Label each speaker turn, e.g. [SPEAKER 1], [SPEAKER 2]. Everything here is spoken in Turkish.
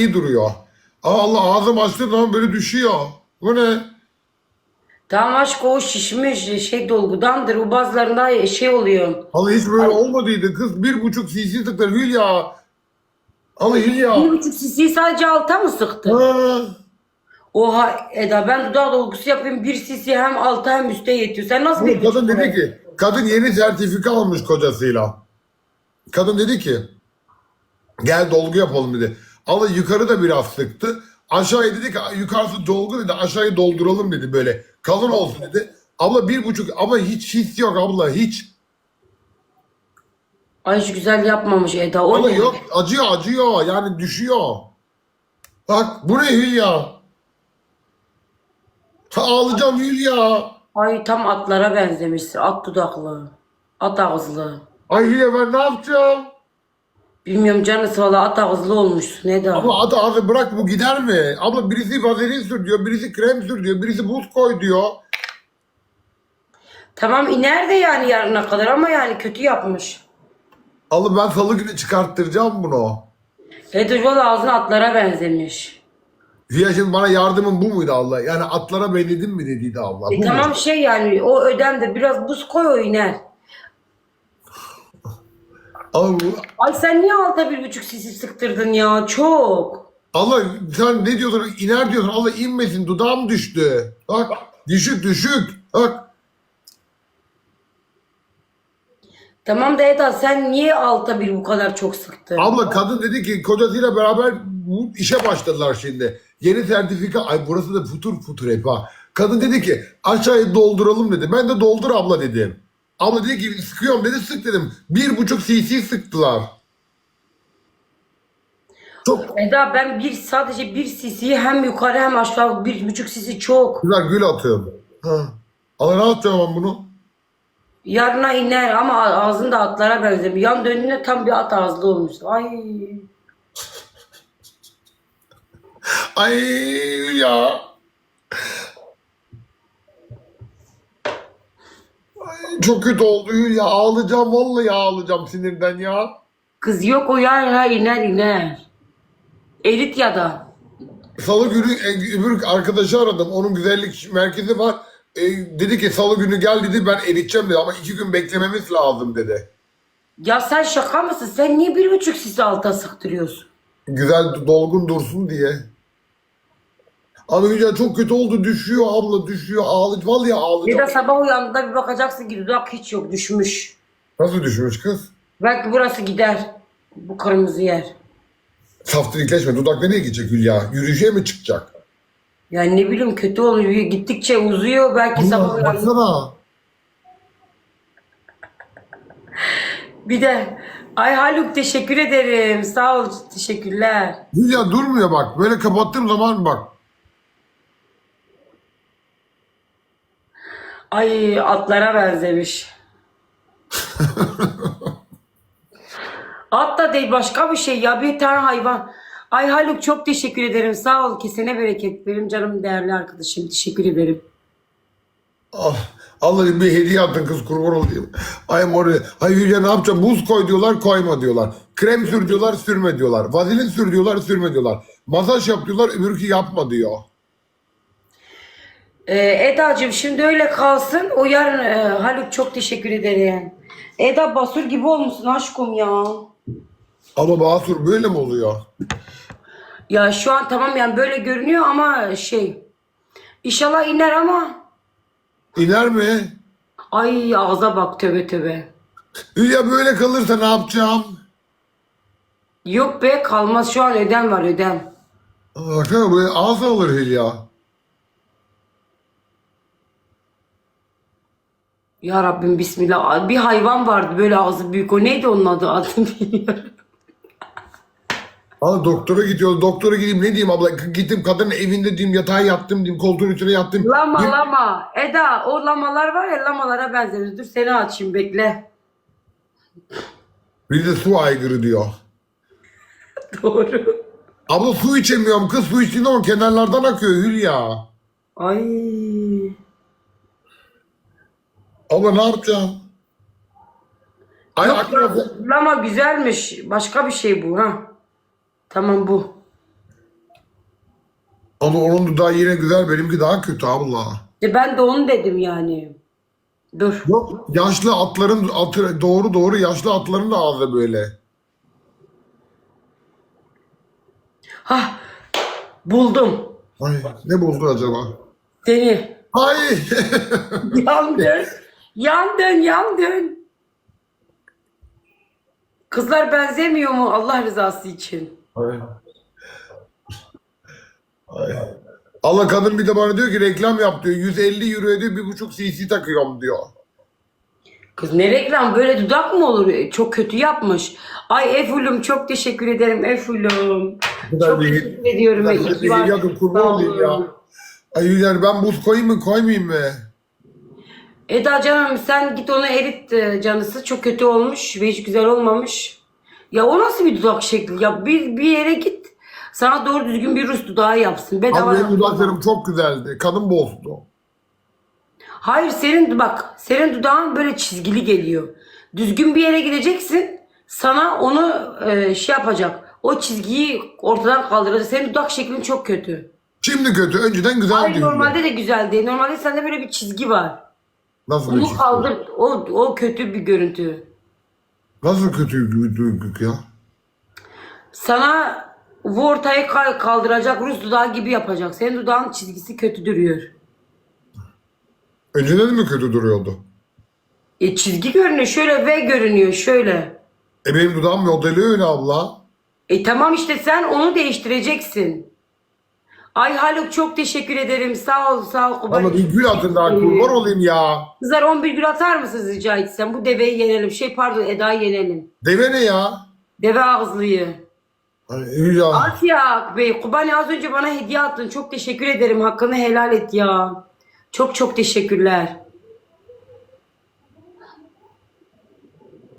[SPEAKER 1] iyi duruyor. Aa, Allah ağzım açtığım zaman böyle düşüyor. Bu ne?
[SPEAKER 2] Tamam aşk o şişmiş şey dolgudandır. O bazılarında şey oluyor.
[SPEAKER 1] Allah hiç böyle olmadıydı. Kız bir buçuk cc tıklar Hülya. Allah Hülya.
[SPEAKER 2] Bir buçuk cc sadece alta mı sıktı?
[SPEAKER 1] Ha.
[SPEAKER 2] Oha Eda ben dudak dolgusu yapayım bir cc hem alta hem üste yetiyor. Sen nasıl
[SPEAKER 1] Bu
[SPEAKER 2] bir
[SPEAKER 1] kadın dedi ki, kadın yeni sertifika almış kocasıyla. Kadın dedi ki, gel dolgu yapalım dedi. Allah yukarı da biraz sıktı. Aşağıya dedi ki yukarısı dolgu dedi aşağıyı dolduralım dedi böyle. Kalın olsun dedi. Abla bir buçuk ama hiç his yok abla hiç.
[SPEAKER 2] Ay şu güzel yapmamış Eda. O
[SPEAKER 1] Ama
[SPEAKER 2] ne?
[SPEAKER 1] yok acıyor acıyor yani düşüyor. Bak bu ne Hülya? Ha, ağlayacağım Hülya.
[SPEAKER 2] Ay tam atlara benzemişsin. At dudaklı. At ağızlı.
[SPEAKER 1] Ay Hülya ben ne yapacağım?
[SPEAKER 2] Bilmiyorum canısı valla at ağızlı olmuşsun Eda.
[SPEAKER 1] Ama adı adı bırak bu gider mi? Abla birisi vazelin sür diyor, birisi krem sür diyor, birisi buz koy diyor.
[SPEAKER 2] Tamam iner de yani yarına kadar ama yani kötü yapmış.
[SPEAKER 1] Abla ben salı günü çıkarttıracağım bunu.
[SPEAKER 2] Eda valla ağzına atlara benzemiş.
[SPEAKER 1] Şimdi bana yardımın bu muydu Allah? Yani atlara belledin mi dediydi Allah.
[SPEAKER 2] E
[SPEAKER 1] Bu
[SPEAKER 2] tamam
[SPEAKER 1] muydu?
[SPEAKER 2] şey yani o ödemde biraz buz koy o iner.
[SPEAKER 1] Bu-
[SPEAKER 2] Ay sen niye alta bir buçuk sisi sıktırdın ya? Çok.
[SPEAKER 1] Allah sen ne diyorsun? İner diyorsun. Allah inmesin dudağım düştü. Bak düşük düşük. Bak.
[SPEAKER 2] Tamam da Eda sen niye alta bir bu kadar çok sıktın?
[SPEAKER 1] Abla kadın dedi ki kocasıyla beraber bu işe başladılar şimdi. Yeni sertifika. Ay burası da futur futur hep ha. Kadın dedi ki aşağıyı dolduralım dedi. Ben de doldur abla dedim. Abla dedi ki sıkıyorum dedi sık dedim. Bir buçuk cc sıktılar. Çok
[SPEAKER 2] Eda ben bir sadece bir sisiyi hem yukarı hem aşağı bir buçuk sisi çok.
[SPEAKER 1] güzel gül atıyorum. Ha. Allah ne yapacağım ben bunu?
[SPEAKER 2] Yarına iner ama ağzında atlara benzemiyor. Yan döndüğünde tam bir at ağızlı olmuş. Ay.
[SPEAKER 1] Ay ya. Ay, çok kötü oldu ya. Ağlayacağım vallahi ağlayacağım sinirden ya.
[SPEAKER 2] Kız yok o yarına iner iner. Erit ya da.
[SPEAKER 1] Salı günü e, öbür arkadaşı aradım. Onun güzellik merkezi var. E, dedi ki salı günü gel dedi ben eriteceğim dedi ama iki gün beklememiz lazım dedi.
[SPEAKER 2] Ya sen şaka mısın? Sen niye bir buçuk sisi alta sıktırıyorsun?
[SPEAKER 1] Güzel dolgun dursun diye. Abi Hülya çok kötü oldu düşüyor abla düşüyor ağlı vallahi
[SPEAKER 2] Bir de
[SPEAKER 1] ağlayacağım.
[SPEAKER 2] sabah uyandığında bir bakacaksın ki dudak hiç yok düşmüş.
[SPEAKER 1] Nasıl düşmüş kız?
[SPEAKER 2] Belki burası gider. Bu kırmızı yer.
[SPEAKER 1] Saftirikleşme dudak nereye gidecek Hülya? Yürüyüşe mi çıkacak?
[SPEAKER 2] Yani ne bileyim kötü oluyor. Gittikçe uzuyor. Belki sabah
[SPEAKER 1] Hülya
[SPEAKER 2] uyandı.
[SPEAKER 1] baksana.
[SPEAKER 2] Bir de ay Haluk teşekkür ederim. Sağ ol. Teşekkürler.
[SPEAKER 1] Hülya durmuyor bak. Böyle kapattığım zaman bak.
[SPEAKER 2] Ay atlara benzemiş. At da değil başka bir şey ya bir tane hayvan. Ay Haluk çok teşekkür ederim. Sağ ol. Kesene bereket. Benim canım değerli arkadaşım. Teşekkür ederim.
[SPEAKER 1] Ah, Allah'ım bir hediye attın kız kurban olayım. Ay mor. Ay Hülya ne yapacağım? Buz koy diyorlar koyma diyorlar. Krem sür diyorlar sürme diyorlar. Vazelin sür diyorlar sürme diyorlar. Masaj yap diyorlar öbürkü yapma diyor.
[SPEAKER 2] Ee, Eda'cığım şimdi öyle kalsın. O yarın e, Haluk çok teşekkür ederim. Eda basur gibi olmuşsun aşkım ya.
[SPEAKER 1] Ama Basur böyle mi oluyor?
[SPEAKER 2] Ya şu an tamam yani böyle görünüyor ama şey. İnşallah iner ama.
[SPEAKER 1] İner mi?
[SPEAKER 2] Ay ağza bak töbe töbe.
[SPEAKER 1] Hülya böyle kalırsa ne yapacağım?
[SPEAKER 2] Yok be kalmaz şu an ödem var ödem.
[SPEAKER 1] Baksana böyle ağız alır Hülya.
[SPEAKER 2] Ya Rabbim bismillah. Bir hayvan vardı böyle ağzı büyük. O neydi onun adı? Adını bilmiyorum.
[SPEAKER 1] Abi doktora gidiyor. Doktora gideyim ne diyeyim abla? Gittim kadının evinde diyeyim yatağa yattım diyeyim koltuğun üstüne yattım.
[SPEAKER 2] Lama
[SPEAKER 1] Bir-
[SPEAKER 2] lama. Eda o lamalar var ya lamalara benzemiş. Dur seni açayım bekle.
[SPEAKER 1] Bir de su aygırı diyor.
[SPEAKER 2] Doğru.
[SPEAKER 1] Abla su içemiyorum kız su içtiğinde ama kenarlardan akıyor Hülya.
[SPEAKER 2] Ay.
[SPEAKER 1] Abla ne yapacağım? Ay
[SPEAKER 2] Yok,
[SPEAKER 1] aklıma...
[SPEAKER 2] lama güzelmiş. Başka bir şey bu ha. Tamam bu.
[SPEAKER 1] Ama onun dudağı yine güzel benimki daha kötü abla.
[SPEAKER 2] E ben de onu dedim yani. Dur.
[SPEAKER 1] Yok yaşlı atların atı, doğru doğru yaşlı atların da ağzı böyle.
[SPEAKER 2] Hah. Buldum.
[SPEAKER 1] Ay ne bozdu acaba?
[SPEAKER 2] Seni.
[SPEAKER 1] Ay
[SPEAKER 2] Yandın. Yandın, yandın. Kızlar benzemiyor mu Allah rızası için?
[SPEAKER 1] Ay. Ay. Allah kadın bir de bana diyor ki reklam yap diyor. 150 euro diyor bir buçuk cc takıyorum diyor.
[SPEAKER 2] Kız ne reklam böyle dudak mı olur? E, Çok kötü yapmış. Ay Eful'um çok teşekkür ederim Eful'um. Çok teşekkür ediyorum. ki varsın.
[SPEAKER 1] hediye kurban olayım ya. Ay yani ben buz koyayım mı koymayayım mı?
[SPEAKER 2] Eda canım sen git onu erit e, canısı. Çok kötü olmuş ve hiç güzel olmamış. Ya o nasıl bir dudak şekli? Ya bir, bir yere git. Sana doğru düzgün bir Rus dudağı yapsın. Bedava
[SPEAKER 1] Abi benim dudaklarım çok güzeldi. Kadın bozdu.
[SPEAKER 2] Hayır senin bak senin dudağın böyle çizgili geliyor. Düzgün bir yere gideceksin. Sana onu e, şey yapacak. O çizgiyi ortadan kaldıracak. Senin dudak şeklin çok kötü.
[SPEAKER 1] Şimdi kötü. Önceden güzeldi.
[SPEAKER 2] Hayır normalde de güzel değil. Normalde sende böyle bir çizgi var.
[SPEAKER 1] Nasıl bir
[SPEAKER 2] Onu kaldır. O, o kötü bir görüntü.
[SPEAKER 1] Nasıl kötü kötü ya?
[SPEAKER 2] Sana bu ortayı kal- kaldıracak Rus dudağı gibi yapacak. Senin dudağın çizgisi kötü duruyor.
[SPEAKER 1] Önceden mi kötü duruyordu?
[SPEAKER 2] E çizgi görünüyor. Şöyle V görünüyor. Şöyle.
[SPEAKER 1] E benim dudağım modeli öyle abla.
[SPEAKER 2] E tamam işte sen onu değiştireceksin. Ay Haluk çok teşekkür ederim. Sağ ol sağ ol. Kubat.
[SPEAKER 1] Ama bir gül atın daha kurban olayım ya.
[SPEAKER 2] Kızlar 11 gül atar mısınız rica etsem? Bu deveyi yenelim. Şey pardon Eda'yı yenelim.
[SPEAKER 1] Deve ne ya?
[SPEAKER 2] Deve ağızlıyı.
[SPEAKER 1] Ay, ya.
[SPEAKER 2] Asya Bey Kubani az önce bana hediye attın. Çok teşekkür ederim. Hakkını helal et ya. Çok çok teşekkürler.